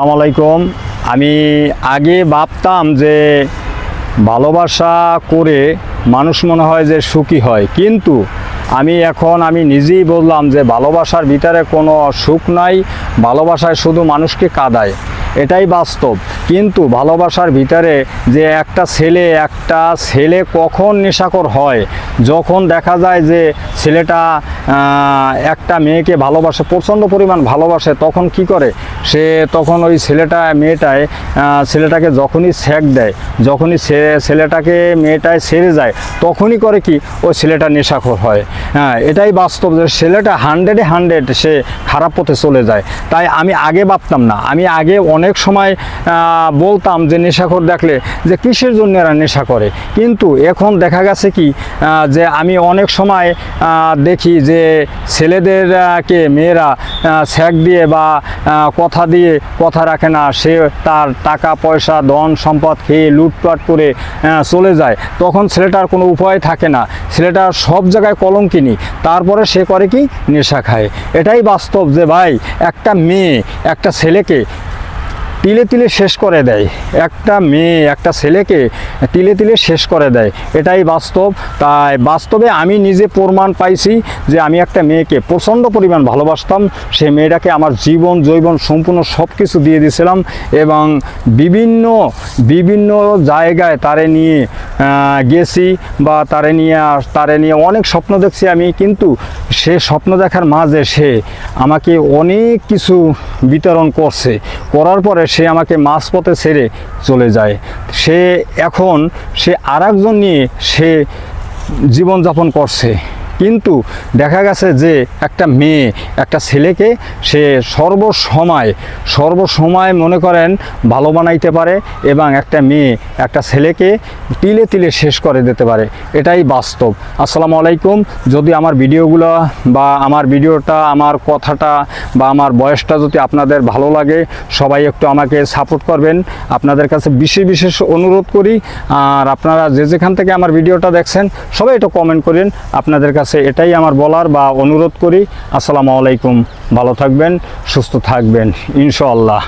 আসসালামু আলাইকুম। আমি আগে ভাবতাম যে ভালোবাসা করে মানুষ মনে হয় যে সুখী হয়, কিন্তু আমি এখন আমি নিজেই বললাম যে ভালোবাসার ভিতরে কোনো সুখ নাই, ভালোবাসায় শুধু মানুষকে কাদায়। এটাই বাস্তব। কিন্তু ভালোবাসার ভিতরে যে একটা ছেলে একটা ছেলে কখন নেশাকর হয়? যখন দেখা যায় যে ছেলেটা একটা মেয়েকে ভালোবাসে, প্রচণ্ড পরিমাণ ভালোবাসে, তখন কি করে? সে তখন ওই ছেলেটা, মেয়েটায় ছেলেটাকে যখনই স্যাক দেয়, যখনই ছেলেটাকে, মেয়েটায় ছেড়ে যায়, তখনই করে কি? ওই ছেলেটা নেশাখোর হয়। হ্যাঁ এটাই বাস্তব যে ছেলেটা হান্ড্রেডে হান্ড্রেড সে খারাপ পথে চলে যায়। তাই আমি আগে ভাবতাম না। আমি আগে অনেক সময় বলতাম যে নেশাখোর দেখলে যে কিসের জন্য এরা নেশা করে? কিন্তু এখন দেখা গেছে কি যে আমি অনেক সময় দেখি যে ছেলেদেরকে, মেয়েরা স্যাক দিয়ে বা কথা দিয়ে কথা রাখে না, সে তার টাকা, পয়সা, ধন, সম্পদ খেয়ে লুটপাট করে চলে যায়। তখন ছেলেটার কোনো উপায় থাকে না। ছেলেটা সব জায়গায় কলঙ্কিনি। তারপরে সে করে কি? নেশা খায়। এটাই বাস্তব যে, ভাই, একটা মেয়ে, একটা ছেলেকে তিলে তিলে শেষ করে দেয়। একটা মেয়ে, একটা ছেলেকে তিলে তিলে শেষ করে দেয়। এটাই বাস্তব। তাই বাস্তবে আমি নিজে প্রমাণ পাইছি যে আমি একটা মেয়েকে প্রচণ্ড পরিমাণ ভালোবাসতাম। সেই মেয়েটাকে আমার জীবন জৈবন সম্পূর্ণ সব কিছু দিয়ে দিয়েছিলাম এবং বিভিন্ন বিভিন্ন জায়গায় তারে নিয়ে গেছি বা তারে নিয়ে তারে নিয়ে অনেক স্বপ্ন দেখছি আমি। কিন্তু সে স্বপ্ন দেখার মাঝে সে আমাকে অনেক কিছু বিতরণ করছে। করার পরে সে আমাকে মাঝপথে ছেড়ে চলে যায়। সে এখন সে আর নিয়ে সে জীবনযাপন করছে। কিন্তু দেখা গেছে যে একটা মেয়ে, একটা ছেলেকে সে সর্বসময় সর্বসময় মনে করেন ভালো বানাইতে পারে এবং একটা মেয়ে একটা ছেলেকে তিলে তিলে শেষ করে দিতে পারে। এটাই বাস্তব। আসসালামু আলাইকুম। যদি আমার ভিডিওগুলো বা আমার ভিডিওটা, আমার কথাটা বা আমার বয়সটা যদি আপনাদের ভালো লাগে, সবাই একটু আমাকে সাপোর্ট করবেন। আপনাদের কাছে বিশেষ বিশেষ অনুরোধ করি। আর আপনারা যে যেখান থেকে আমার ভিডিওটা দেখছেন, সবাই একটু কমেন্ট করেন। আপনাদের কাছে এটাই আমার বলার বা অনুরোধ করি। আসসালামু আলাইকুম ভালো থাকবেন সুস্থ থাকবেন ইনশাআল্লাহ।